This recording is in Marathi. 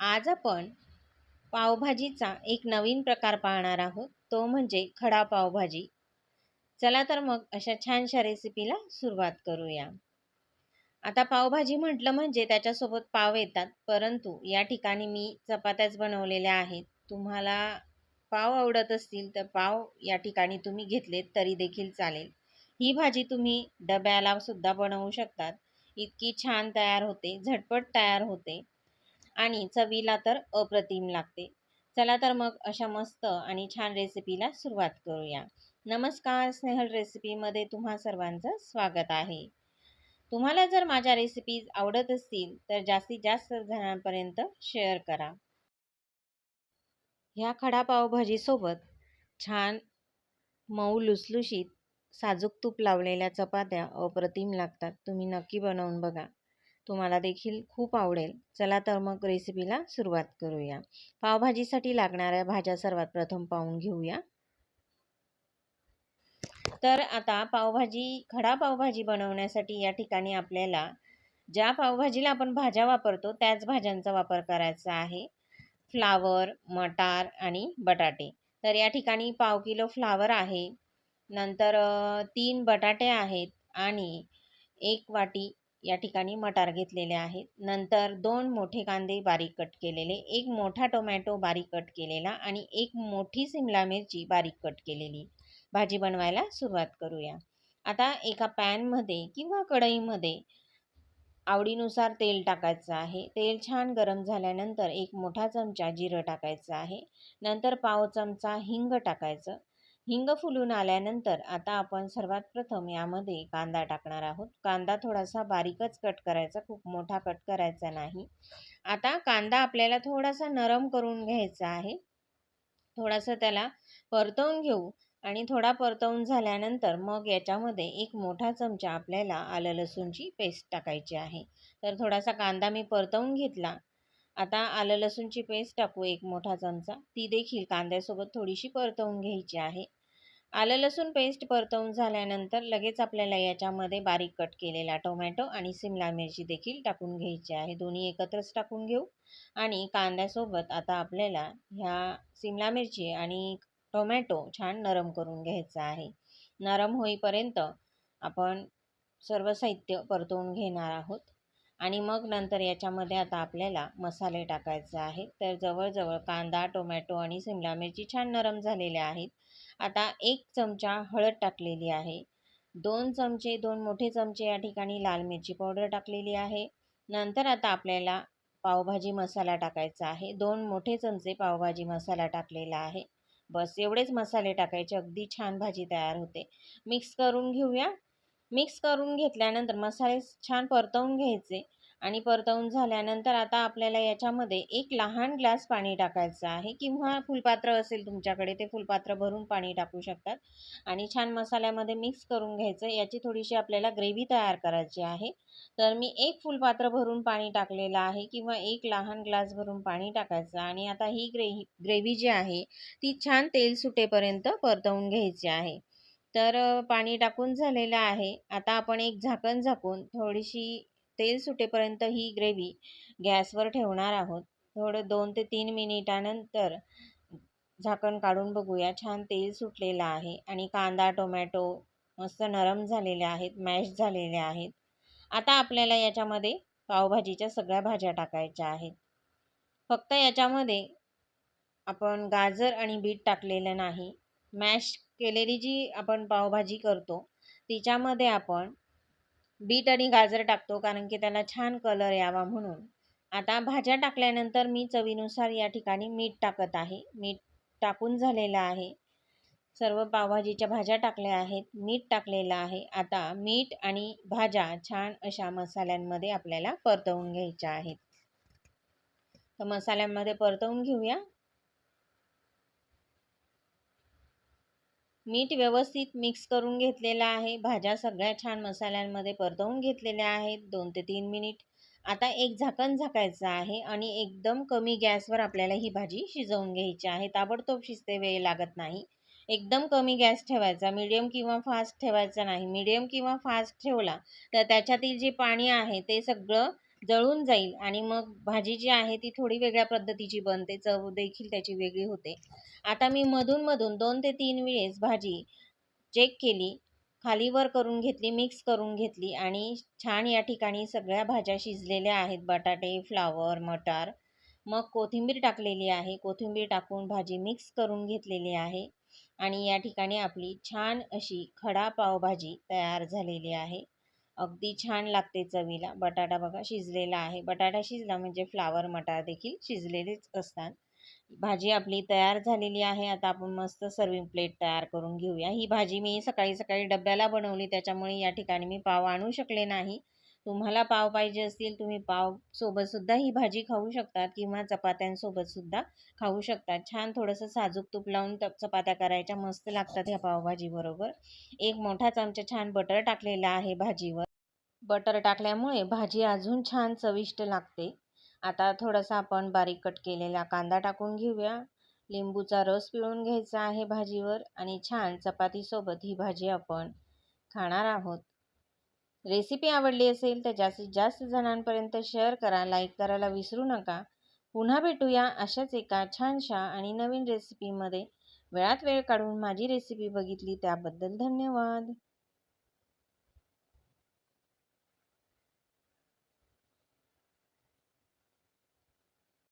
आज आपण पावभाजीचा एक नवीन प्रकार पाहणार आहोत. तो म्हणजे खडा पावभाजी. चला तर मग अशा छानशा रेसिपीला सुरुवात करूया. आता पावभाजी म्हटलं म्हणजे त्याच्यासोबत पाव येतात. परंतु या ठिकाणी मी चपात्याच बनवलेल्या आहेत. तुम्हाला पाव आवडत असतील तर पाव या ठिकाणी तुम्ही घेतलेत तरी देखील चालेल. ही भाजी तुम्ही डब्याला सुद्धा बनवू शकतात. इतकी छान तयार होते झटपट तयार होते. आणि चवीला तर अप्रतिम लागते. चला तर मग अशा मस्त आणि छान रेसिपीला सुरुवात करूया. नमस्कार स्नेहल रेसिपीमध्ये तुम्हा सर्वांचं स्वागत आहे. तुम्हाला जर माझ्या रेसिपीज आवडत असतील तर जास्तीत जास्त जणांपर्यंत शेअर करा. ह्या खडा पावभाजीसोबत छान मऊ लुसलुशीत साजूक तूप लावलेल्या चपात्या अप्रतिम लागतात. तुम्ही नक्की बनवून बघा. तुम्हाला देखील खूप आवडेल. चला तर मग रेसिपीला सुरुवात करूया. पावभाजीसाठी लागणाऱ्या भाज्या सर्वात प्रथम पाहून घेऊया. तर आता पावभाजी खडा पावभाजी बनवण्यासाठी या ठिकाणी आपल्याला ज्या पावभाजीला आपण भाज्या वापरतो त्याच भाज्यांचा वापर करायचा आहे. फ्लावर मटार आणि बटाटे. तर या ठिकाणी पाव किलो फ्लावर आहे. नंतर तीन बटाटे आहेत आणि एक वाटी या ठिकाणी मटार घेतलेले आहेत. नंतर दोन मोठे कांदे बारीक कट केलेले एक मोठा टोमॅटो बारीक कट केलेला आणि एक मोठी सिमला मिरची बारीक कट केलेली. भाजी बनवायला सुरुवात करूया. आता एका पॅनमध्ये किंवा कढईमध्ये आवडीनुसार तेल टाकायचं आहे. तेल छान गरम झाल्यानंतर एक मोठा चमचा जिरं टाकायचं आहे. नंतर पाव चमचा हिंग टाकायचं. हिंग फुलून आल्यानंतर आता आपण सर्वात प्रथम यामध्ये कांदा टाकणार आहोत. कांदा थोडासा बारीकच कट करायचा खूप मोठा कट करायचा नाही. आता कांदा आपल्याला थोडासा नरम करून घ्यायचा आहे. थोडासा त्याला परतवून घेऊ आणि थोडा परतवून झाल्यानंतर मग याच्यामध्ये एक मोठा चमचा आपल्याला आलं लसूणची पेस्ट टाकायची आहे. तर थोडासा कांदा मी परतवून घेतला. आता आलं लसूणची पेस्ट टाकू एक मोठा चमचा. ती देखील कांद्यासोबत थोडीशी परतवून घ्यायची आहे. आलं लसूण पेस्ट परतवून झाल्यानंतर लगेच आपल्याला याच्यामध्ये बारीक कट केलेला टोमॅटो आणि सिमला मिरची देखील टाकून घ्यायची आहे. दोन्ही एकत्रच टाकून घेऊ. आणि कांद्यासोबत आता आपल्याला ह्या सिमला मिरची आणि टोमॅटो छान नरम करून घ्यायचा आहे. नरम होईपर्यंत आपण सर्व साहित्य परतवून घेणार आहोत. आणि मग नंतर याच्यामध्ये आता आपल्याला मसाले टाकायचे आहेत. तर जवळजवळ कांदा टोमॅटो आणि सिमला मिरची छान नरम झालेल्या आहेत. आता एक चमचा हळद टाकलेली आहे. दोन चमचे दोन मोठे चमचे या ठिकाणी लाल मिरची पावडर टाकलेली आहे. नंतर आता आपल्याला पावभाजी मसाला टाकायचा आहे. दोन मोठे चमचे पावभाजी मसाला टाकलेला आहे. बस एवढेच मसाले टाकायचे. अगदी छान भाजी तयार होते. मिक्स करून घेऊया. मिक्स करून घेतल्यानंतर मसाले छान परतवून घ्यायचे. आणि परतवून झाल्यानंतर आता आपल्याला याच्यामध्ये एक लहान ग्लास पाणी टाकायचं आहे किंवा फुलपात्र असेल तुमच्याकडे ते फुलपात्र भरून पाणी टाकू शकतात. आणि छान मसाल्यामध्ये मिक्स करून घ्यायचं याची थोडीशी आपल्याला ग्रेव्ही तयार करायची आहे. तर मी एक फुलपात्र भरून पाणी टाकलेलं आहे किंवा एक लहान ग्लास भरून पाणी टाकायचं आणि आता ही ग्रेव्ही ग्रेव्ही जी आहे ती छान तेल सुटेपर्यंत परतवून घ्यायची आहे. तर पाणी टाकून झालेलं आहे. आता आपण एक झाकण झाकून थोडीशी तेल सुटेपर्यंत ही ग्रेव्ही गॅसवर ठेवणार आहोत. थोडं दोन ते तीन मिनिटानंतर झाकण काढून बघूया. छान तेल सुटलेलं आहे आणि कांदा टोमॅटो मस्त नरम झालेले आहेत मॅश झालेले आहेत. आता आपल्याला याच्यामध्ये पावभाजीच्या सगळ्या भाज्या टाकायच्या आहेत. फक्त याच्यामध्ये आपण गाजर आणि बीट टाकलेलं नाही. मॅश केलेली जी आपण पावभाजी करतो तिच्यामध्ये आपण बीट आणि गाजर टाकतो कारण की त्याला छान कलर यावा म्हणून. आता भाज्या टाकल्यानंतर मी चवीनुसार या ठिकाणी मीठ टाकत आहे. मीठ टाकून झालेलं आहे. सर्व पावभाजीच्या भाज्या टाकल्या आहेत. मीठ टाकलेलं आहे. आता मीठ आणि भाज्या छान अशा मसाल्यांमध्ये आपल्याला परतवून घ्यायच्या आहेत. तर मसाल्यांमध्ये परतवून घेऊया. मीठ व्यवस्थित मिक्स करून घेतलेलं आहे. भाज्या सगळ्या छान मसाल्यांमध्ये परतवून घेतलेल्या आहेत. दोन ते तीन मिनिट आता एक झाकण झाकायचं आहे आणि एकदम कमी गॅसवर आपल्याला ही भाजी शिजवून घ्यायची आहे. ताबडतोब शिजते वेळ लागत नाही. एकदम कमी गॅस ठेवायचा. मीडियम किंवा फास्ट ठेवायचा नाही. मीडियम किंवा फास्ट ठेवला तर त्याच्यातील जे पाणी आहे ते सगळं जळून जाईल आणि मग भाजी जी आहे ती थोडी वेगळ्या पद्धतीची बनते चव देखील त्याची वेगळी होते. आता मी मधून मधून दोन ते तीन वेळेस भाजी चेक केली खाली वर करून घेतली मिक्स करून घेतली आणि छान या ठिकाणी सगळ्या भाज्या शिजलेल्या आहेत. बटाटे फ्लावर मटार. मग कोथिंबीर टाकलेली आहे. कोथिंबीर टाकून भाजी मिक्स करून घेतलेली आहे आणि या ठिकाणी आपली छान अशी खडा पावभाजी तयार झालेली आहे. अगदी छान लागते चवीला. बटाटा बघा शिजलेला आहे. बटाटा शिजला म्हणजे फ्लावर मटार देखील शिजलेलेच असतात. भाजी आपली तयार झालेली आहे. आता आपण मस्त सर्विंग प्लेट तयार करून घेऊया. ही भाजी मी सकाळी सकाळी डब्याला बनवली. त्याच्यामुळे या ठिकाणी मी पाव आणू शकले नाही. तुम्हाला पाव पाहिजे असतील तुम्ही पाव सोबत सुद्धा ही भाजी खाऊ शकतात किंवा चपात्यांसोबत सुद्धा खाऊ शकतात. छान थोडंसं साजूक तूप लावून चपात्या करायच्या. मस्त लागतात ह्या पावभाजीबरोबर एक मोठा चमचा छान बटर टाकलेला आहे भाजीवर. बटर टाकल्यामुळे भाजी अजून छान चविष्ट लागते. आता थोडासा आपण बारीक कट केलेला कांदा टाकून घेऊया. लिंबूचा रस पिळून घ्यायचा आहे भाजीवर आणि छान चपातीसोबत ही भाजी आपण खाणार आहोत. रेसिपी आवडली असेल तर जास्तीत जास्त जणांपर्यंत शेअर करा लाईक करायला विसरू नका. पुन्हा भेटूया अशाच एका छानशा आणि नवीन रेसिपीमध्ये. वेळात वेळ काढून माझी रेसिपी बघितली त्याबद्दल धन्यवाद.